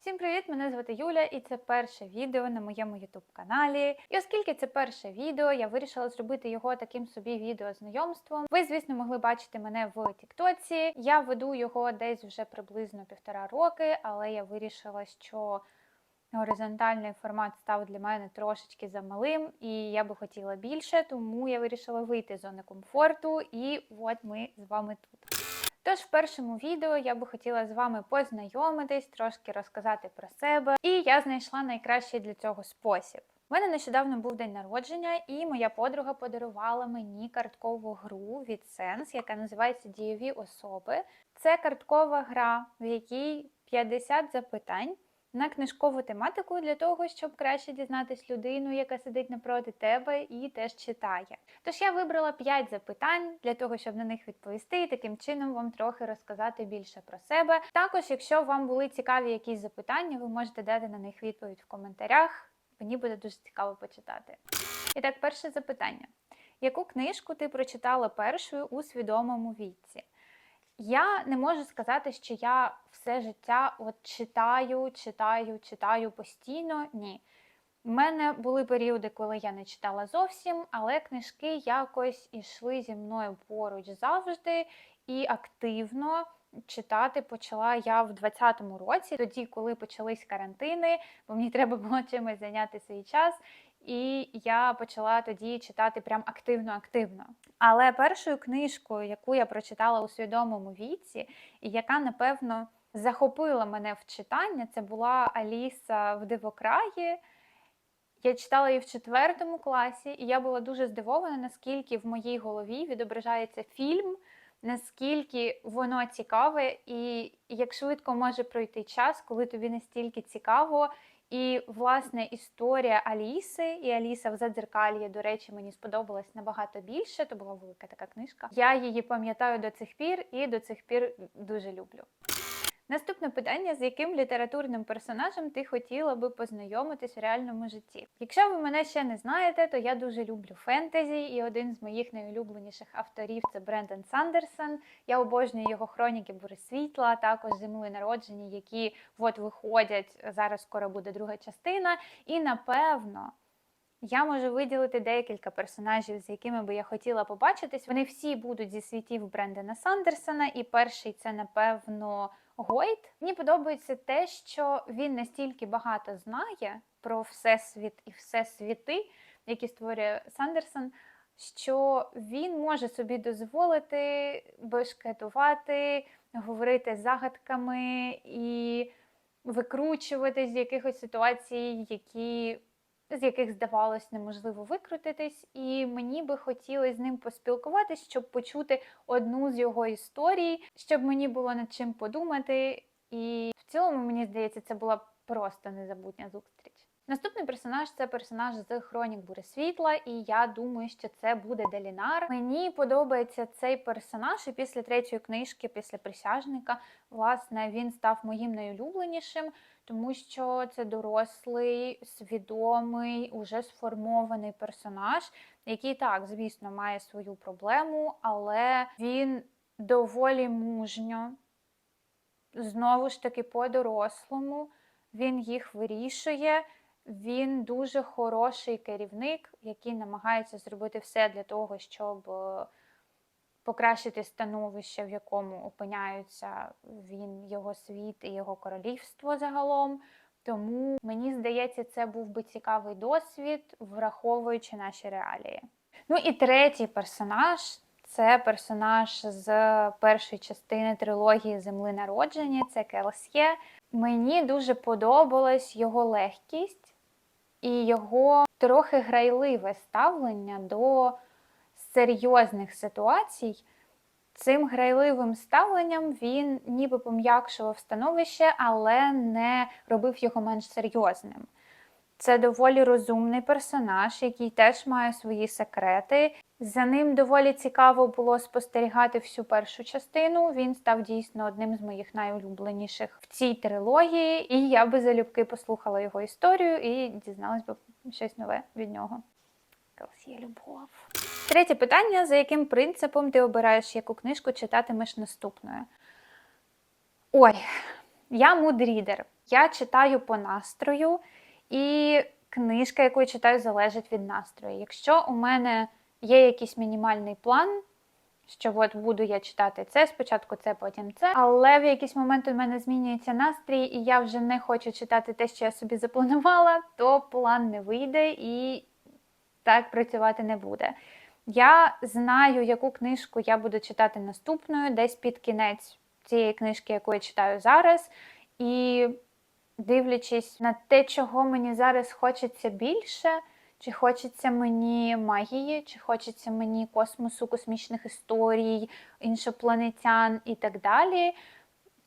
Всім привіт! Мене звати Юля, і це перше відео на моєму youtube каналі. І оскільки це перше відео, я вирішила зробити його таким собі відео знайомством. Ви, звісно, могли бачити мене в Тіктоці. Я веду його десь вже приблизно півтора роки, але я вирішила, що горизонтальний формат став для мене трошечки замалим, і я би хотіла більше, тому я вирішила вийти з зони комфорту, і от ми з вами тут. Тож в першому відео я би хотіла з вами познайомитись, трошки розказати про себе, і я знайшла найкращий для цього спосіб. У мене нещодавно був день народження, і моя подруга подарувала мені карткову гру від Sense, яка називається Дієві особи. Це карткова гра, в якій 50 запитань на книжкову тематику для того, щоб краще дізнатись людину, яка сидить напроти тебе і теж читає. Тож я вибрала 5 запитань для того, щоб на них відповісти, і таким чином вам трохи розказати більше про себе. Також, якщо вам були цікаві якісь запитання, ви можете дати на них відповідь в коментарях. Мені буде дуже цікаво почитати. І так, перше запитання: яку книжку ти прочитала першою у свідомому віці? Я не можу сказати, що я все життя от читаю, читаю, читаю постійно. Ні. У мене були періоди, коли я не читала зовсім, але книжки якось ішли зі мною поруч завжди і активно читати почала я в 20-му році, тоді, коли почались карантини, бо мені треба було чимось зайняти свій час. І я почала тоді читати прям активно-активно. Але першою книжкою, яку я прочитала у свідомому віці, і яка, напевно, захопила мене в читання, це була Аліса в Дивокраї. Я читала її в четвертому класі, і я була дуже здивована, наскільки в моїй голові відображається фільм, наскільки воно цікаве, і як швидко може пройти час, коли тобі настільки цікаво. І, власне, історія Аліси і Аліса в Задзеркальї, до речі, мені сподобалась набагато більше. То була велика така книжка. Я її пам'ятаю до цих пір і до цих пір дуже люблю. Наступне питання: з яким літературним персонажем ти хотіла би познайомитись в реальному житті? Якщо ви мене ще не знаєте, то я дуже люблю фентезі, і один з моїх найулюбленіших авторів це Брендон Сандерсон. Я обожнюю його хроніки Бури світла, також земли народження, які от виходять зараз. Скоро буде друга частина, і напевно. Я можу виділити декілька персонажів, з якими би я хотіла побачитись. Вони всі будуть зі світів Брендена Сандерсона, і перший це, напевно, Гойт. Мені подобається те, що він настільки багато знає про всесвіт і всесвіти, які створює Сандерсон, що він може собі дозволити бешкетувати, говорити загадками і викручуватись з якихось ситуацій, які з яких здавалось неможливо викрутитись, і мені би хотілося з ним поспілкуватись, щоб почути одну з його історій, щоб мені було над чим подумати. І в цілому, мені здається, це була просто незабутня зустріч. Наступний персонаж це персонаж з Хронік Бури Світла, і я думаю, що це буде Делінар. Мені подобається цей персонаж, і після третьої книжки, після присяжника, власне, він став моїм найулюбленішим, тому що це дорослий, свідомий, уже сформований персонаж, який так, звісно, має свою проблему, але він доволі мужньо, знову ж таки, по-дорослому, він їх вирішує. Він дуже хороший керівник, який намагається зробити все для того, щоб е, покращити становище, в якому опиняються він, його світ і його королівство загалом. Тому мені здається, це був би цікавий досвід, враховуючи наші реалії. Ну і третій персонаж це персонаж з першої частини трилогії Земли народження, це Келсьє. Мені дуже подобалась його легкість і його трохи грайливе ставлення до серйозних ситуацій. Цим грайливим ставленням він ніби пом'якшував становище, але не робив його менш серйозним. Це доволі розумний персонаж, який теж має свої секрети. За ним доволі цікаво було спостерігати всю першу частину. Він став дійсно одним з моїх найулюбленіших в цій трилогії, і я би залюбки послухала його історію і дізналась би щось нове від нього. Є любов. Третє питання: за яким принципом ти обираєш, яку книжку читатимеш наступною? Ой, я мудрідер. Я читаю по настрою, і книжка, яку я читаю, залежить від настрою. Якщо у мене є якийсь мінімальний план, що от буду я читати це, спочатку це, потім це. Але в якийсь момент у мене змінюється настрій, і я вже не хочу читати те, що я собі запланувала, то план не вийде і так працювати не буде. Я знаю, яку книжку я буду читати наступною, десь під кінець цієї книжки, яку я читаю зараз. І дивлячись на те, чого мені зараз хочеться більше, чи хочеться мені магії, чи хочеться мені космосу, космічних історій, іншопланетян і так далі.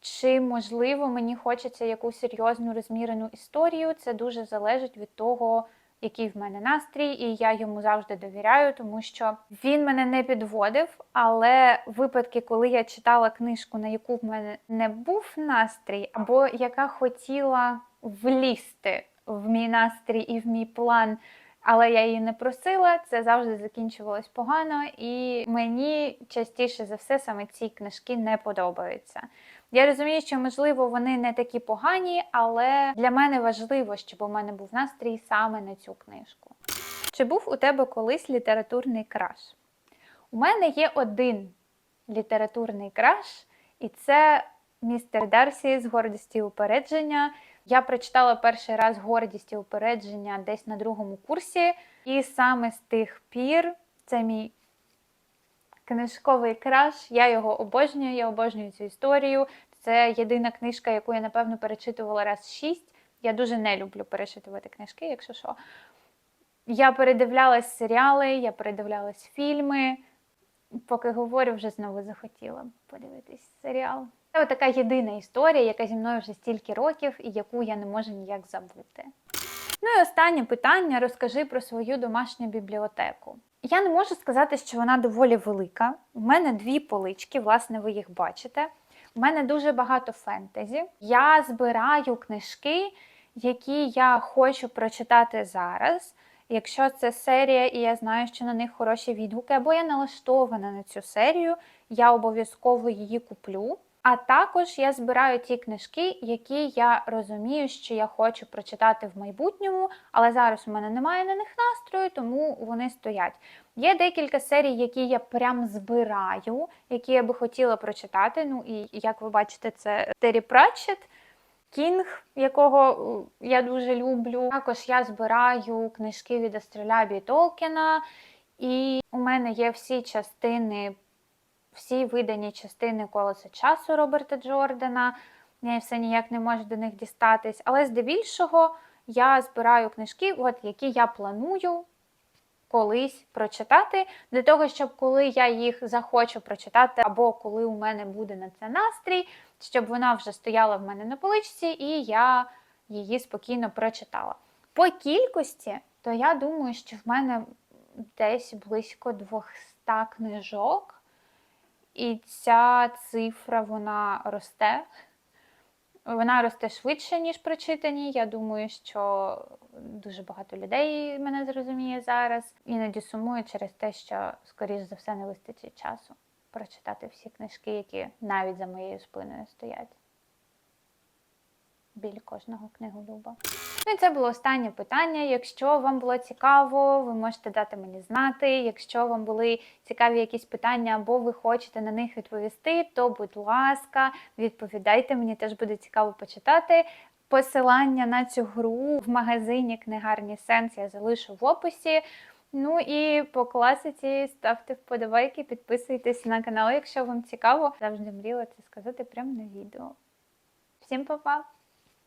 Чи, можливо, мені хочеться якусь серйозну розмірену історію, це дуже залежить від того, який в мене настрій, і я йому завжди довіряю, тому що він мене не підводив. Але випадки, коли я читала книжку, на яку в мене не був настрій, або яка хотіла влізти в мій настрій і в мій план. Але я її не просила, це завжди закінчувалось погано, і мені частіше за все саме ці книжки не подобаються. Я розумію, що можливо вони не такі погані, але для мене важливо, щоб у мене був настрій саме на цю книжку. Чи був у тебе колись літературний краш? У мене є один літературний краш, і це містер Дарсі з гордості і упередження. Я прочитала перший раз гордість і упередження десь на другому курсі, і саме з тих пір це мій книжковий краш. Я його обожнюю, я обожнюю цю історію. Це єдина книжка, яку я, напевно, перечитувала раз шість. Я дуже не люблю перечитувати книжки, якщо що. Я передивлялась серіали, я передивлялась фільми. Поки говорю, вже знову захотіла подивитись серіал. Це така єдина історія, яка зі мною вже стільки років і яку я не можу ніяк забути. Ну і останнє питання: розкажи про свою домашню бібліотеку. Я не можу сказати, що вона доволі велика. У мене дві полички, власне, ви їх бачите. У мене дуже багато фентезі. Я збираю книжки, які я хочу прочитати зараз. Якщо це серія, і я знаю, що на них хороші відгуки, або я налаштована на цю серію, я обов'язково її куплю. А також я збираю ті книжки, які я розумію, що я хочу прочитати в майбутньому, але зараз у мене немає на них настрою, тому вони стоять. Є декілька серій, які я прям збираю, які я би хотіла прочитати. Ну і як ви бачите, це Террі Пратчет, Кінг, якого я дуже люблю. Також я збираю книжки від Астролябі Толкіна, і у мене є всі частини всі видані частини колеса часу Роберта Джордана. Я все ніяк не можу до них дістатись. Але здебільшого я збираю книжки, от, які я планую колись прочитати, для того, щоб коли я їх захочу прочитати, або коли у мене буде на це настрій, щоб вона вже стояла в мене на поличці, і я її спокійно прочитала. По кількості, то я думаю, що в мене десь близько 200 книжок. І ця цифра вона росте. Вона росте швидше, ніж прочитані. Я думаю, що дуже багато людей мене зрозуміє зараз. Іноді сумую через те, що, скоріш за все, не вистачить часу прочитати всі книжки, які навіть за моєю спиною стоять. Біль кожного книголюба. Ну і це було останнє питання. Якщо вам було цікаво, ви можете дати мені знати. Якщо вам були цікаві якісь питання, або ви хочете на них відповісти, то, будь ласка, відповідайте, мені теж буде цікаво почитати. Посилання на цю гру в магазині Книгарні Сенс я залишу в описі. Ну і по класиці ставте вподобайки, підписуйтесь на канал, якщо вам цікаво. Завжди мріла це сказати прямо на відео. Всім па-па!